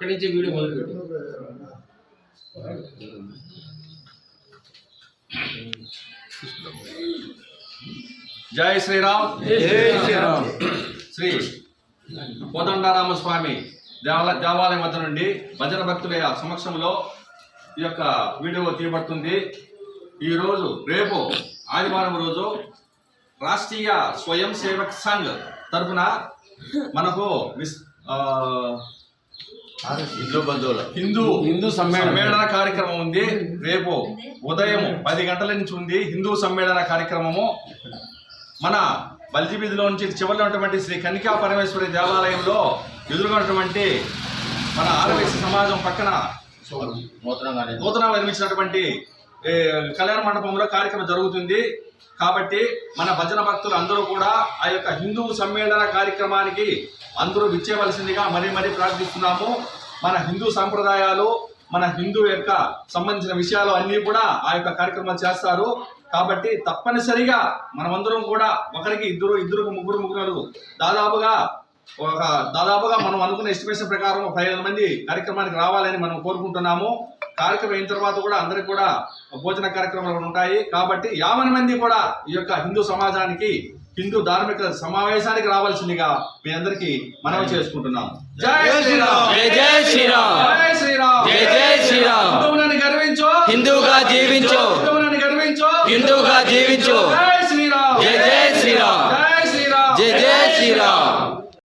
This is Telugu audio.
అక్కడి నుంచి వీడియో మొదలుపెట్టు. జై శ్రీరామ్. జై శ్రీరామ్. శ్రీ కోదండరామ స్వామి దేవాలయ దేవాలయం వద్ద నుండి భజన భక్తుల సమక్షంలో ఈ యొక్క వీడియో తీయబడుతుంది. ఈ రోజు రేపు ఆదివారం రోజు రాష్ట్రీయ స్వయం సేవక్ సంఘ్ తరపున మనకు మిస్ హిందూ బంధువులు. హిందూ హిందూ సమ్మేళనం. కార్యక్రమం ఉంది. రేపు ఉదయం పది గంటల నుంచి ఉంది హిందూ సమ్మేళన కార్యక్రమము. మన బల్జీ వీధిలో నుంచి చివరిలో ఉన్నటువంటి శ్రీ కన్నికా పరమేశ్వరి దేవాలయంలో ఎదురుగా ఉన్నటువంటి మన ఆర్ఎస్ సమాజం పక్కన నూతనంగానే నూతన నిర్మించినటువంటి కళ్యాణ మండపంలో కార్యక్రమం జరుగుతుంది. కాబట్టి మన భజన భక్తులు అందరూ కూడా ఆ యొక్క హిందూ సమ్మేళన కార్యక్రమానికి అందరూ విచ్చేవలసిందిగా మరీ మరీ ప్రార్థిస్తున్నాము. మన హిందూ సాంప్రదాయాలు మన హిందూ యొక్క సంబంధించిన విషయాలు అన్నీ కూడా ఆ యొక్క కార్యక్రమాలు చేస్తారు. కాబట్టి తప్పనిసరిగా మనమందరం కూడా ఒకరికి ఇద్దరు ఇద్దరు ముగ్గురు ముగ్గురు దాదాపుగా ఒక దాదాపుగా మనం అనుకున్న ఎస్టిమేషన్ ప్రకారం ఒక మంది కార్యక్రమానికి రావాలని మనం కోరుకుంటున్నాము. కార్యక్రమం అయిన తర్వాత కూడా అందరికి కూడా భోజన కార్యక్రమాలు ఉంటాయి. కాబట్టి యాభై మంది కూడా ఈ యొక్క హిందూ సమాజానికి హిందూ ధార్మిక సమావేశానికి రావాల్సిందిగా మీ అందరికి మనవి చేసుకుంటున్నాం. జై శ్రీరామ్. జై శ్రీరామ్. శ్రీరామ్. జై శ్రీరామ్. హిందువులను గర్వించు. హిందువుగా జీవించు. హిందువులను గర్వించు. హిందువుగా జీవించు. జై శ్రీరామ్. జై జై శ్రీరామ్. జై జై శ్రీరామ్.